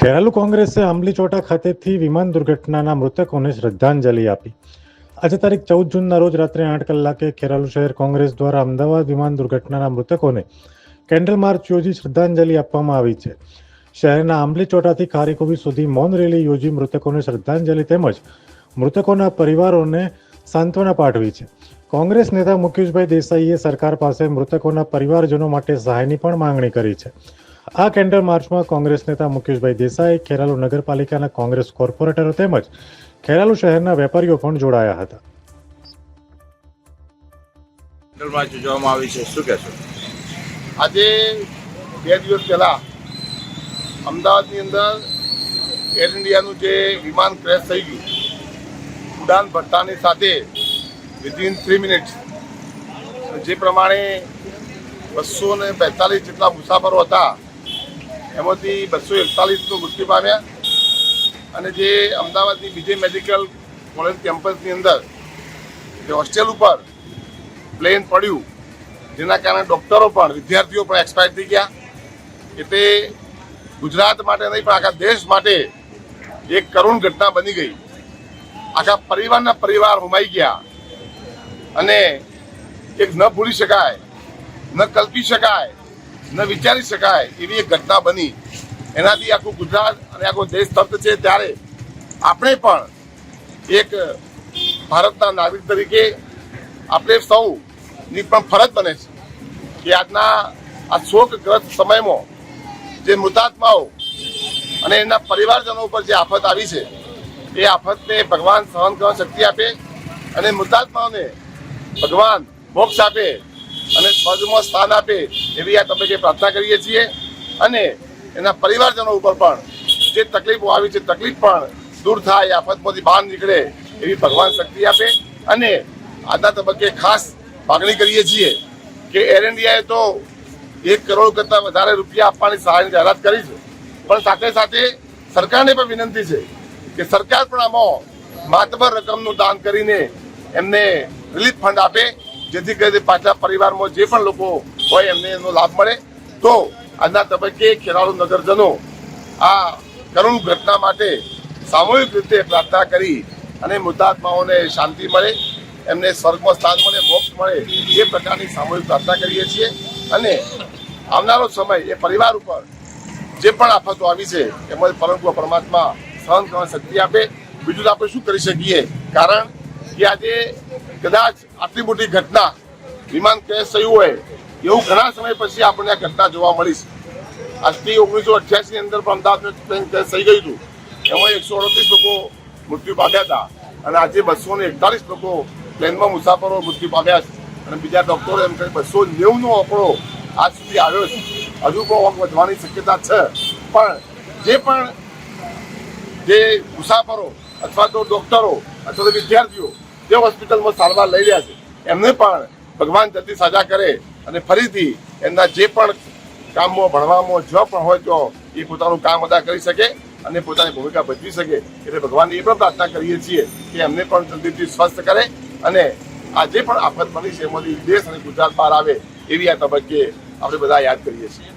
ખેરાલુ કોંગ્રેસે આંબલીચોટા ખાતેથી વિમાન દુર્ઘટનાના મૃતકોને શ્રદ્ધાંજલિ આપી. આજે તારીખ ચૌદ જૂનના રોજ રાત્રે આઠ કલાકે ખેરાલુ શહેર કોંગ્રેસ દ્વારા અમદાવાદ વિમાન દુર્ઘટનાના મૃતકોને કેન્ડલ માર્ચ યોજી શ્રદ્ધાંજલિ આપવામાં આવી છે. શહેરના આંબલીચોટાથી ખારીકોવી સુધી મૌન રેલી યોજી મૃતકોને શ્રદ્ધાંજલિ તેમજ મૃતકોના પરિવારોને સાંત્વના પાઠવી છે. કોંગ્રેસ નેતા મુકેશભાઈ દેસાઈએ સરકાર પાસે મૃતકોના પરિવારજનો માટે સહાયની પણ માંગણી કરી છે. આ કેન્ડર માર્ચમાં કોંગ્રેસ નેતા મુકેશભાઈ દેસાઈ, ખેરાલુ નગરપાલિકાના કોંગ્રેસ કોર્પોરેટરો તેમજ ખેરાલુ શહેરના વેપારીઓ પણ જોડાયા હતા. માં જોવામાં આવી છે. શું કહેશો? આજે બે દિવસ પહેલા અમદાવાદની અંદર એર ઇન્ડિયાનું જે વિમાન ક્રેશ થઈ ગયું, ઉડાન ભટ્ટાની સાથે વિધિન થ્રી મિનિટ્સ જે પ્રમાણે બસો ને બેતાલીસ જેટલા મુસાફરો હતા. એમાંથી બસો એકતાલીસનું મૃત્યુ પામ્યા. અને જે અમદાવાદની બીજે મેડિકલ કોલેજ કેમ્પસની અંદર જે હોસ્ટેલ ઉપર પ્લેન પડ્યું, જેના કારણે ડૉક્ટરો પણ, વિદ્યાર્થીઓ પણ એક્સપાયર થઈ ગયા. એટલે ગુજરાત માટે નહીં, પણ આખા દેશ માટે એક કરુણ ઘટના બની ગઈ. આખા પરિવારના પરિવાર હુમાઈ ગયા. અને એક ન ભૂલી શકાય, ન કલ્પી શકાય ન વિચારી શકાય એવી એક ઘટના બની. એનાથી આખું ગુજરાત અને આખો દેશ સ્તબ્ધ છે ત્યારે આપણે પણ એક ભારતના નાગરિક તરીકે આપણે સૌની પણ ફરજ બને છે કે આજના આ શોકગ્રસ્ત સમયમાં જે મૃતાત્માઓ અને એના પરિવારજનો ઉપર જે આફત આવી છે, એ આફતને ભગવાન સહન કરવા શક્તિ આપે અને મૃતાત્માઓને ભગવાન મોક્ષ આપે અને સ્વર્ગમાં સ્થાન આપે એવી આ તબક્કે પ્રાર્થના કરીએ છીએ. અને એના પરિવારજનો ઉપર પણ જે તકલીફો આવી છે, તકલીફ પણ દૂર થાય, આફતમાંથી બહાર નીકળે એવી ભગવાન શક્તિ આપે. અને આજના તબક્કે ખાસ માગણી કરીએ છીએ કે એર ઇન્ડિયાએ તો એક કરોડ કરતાં વધારે રૂપિયા આપવાની સહાયની જાહેરાત કરી છે. પણ સાથે સાથે સરકારને પણ વિનંતી છે કે સરકાર પણ આમાં માતબર રકમનું દાન કરીને એમને રિલીફ ફંડ આપે. જેથી કરીને પાછલા પરિવારમાં જે પણ લોકો હોય એમને એનો લાભ મળે. તો આજના તબક્કે ખેરાળુ નગરજનો આ કરુણ ઘટના માટે સામૂહિક રીતે પ્રાર્થના કરી અને મૃતાત્માઓને શાંતિ મળે, એમને સ્વર્ગમાં સ્થાન મળે, મોક્ષ મળે એ પ્રકારની સામૂહિક પ્રાર્થના કરીએ છીએ. અને આવનારો સમય એ પરિવાર ઉપર જે પણ આફતો આવી છે, એમાં પરંતુ પરમાત્મા સહન કરવાની શક્તિ આપે. બીજું તો આપણે શું કરી શકીએ? કારણ કે આજે કદાચ આટલી મોટી ઘટના, વિમાન ક્રેશ થયું હોય, એવું ઘણા સમય પછી આપણને આ ઘટના જોવા મળી છે આજથી ઓગણીસો અઠ્યાસી ની અંદર પણ અમદાવાદનું પ્લેન ક્રેશ થઈ ગયું હતું. એમાં એકસો અડત્રીસ લોકો મૃત્યુ પામ્યા હતા અને આજે બસો ને એકતાલીસ લોકો પ્લેનમાં મુસાફરો મૃત્યુ પામ્યા છે. અને બીજા ડોક્ટરો એમ કહે, બસો નેવુંનો આંકડો આજ સુધી આવ્યો છે. હજુ પણ આંક વધવાની શક્યતા છે. પણ જે પણ જે મુસાફરો અથવા તો ડોક્ટરો અથવા તો વિદ્યાર્થીઓ જે હોસ્પિટલમાં સારવાર લઈ રહ્યા છે, એમને પણ ભગવાન જલ્દી સાજા કરે અને ફરીથી એમના જે પણ કામમાં, ભણવામાં જો પણ હોય તો એ પોતાનું કામ અદા કરી શકે અને પોતાની ભૂમિકા ભજવી શકે એટલે ભગવાન એ પણ પ્રાર્થના કરીએ છીએ કે એમને પણ જલ્દીથી સ્વસ્થ કરે અને આ જે પણ આફત બની છે, એમાંથી દેશ અને ગુજરાત બહાર આવે એવી આ તબક્કે આપણે બધા યાદ કરીએ છીએ.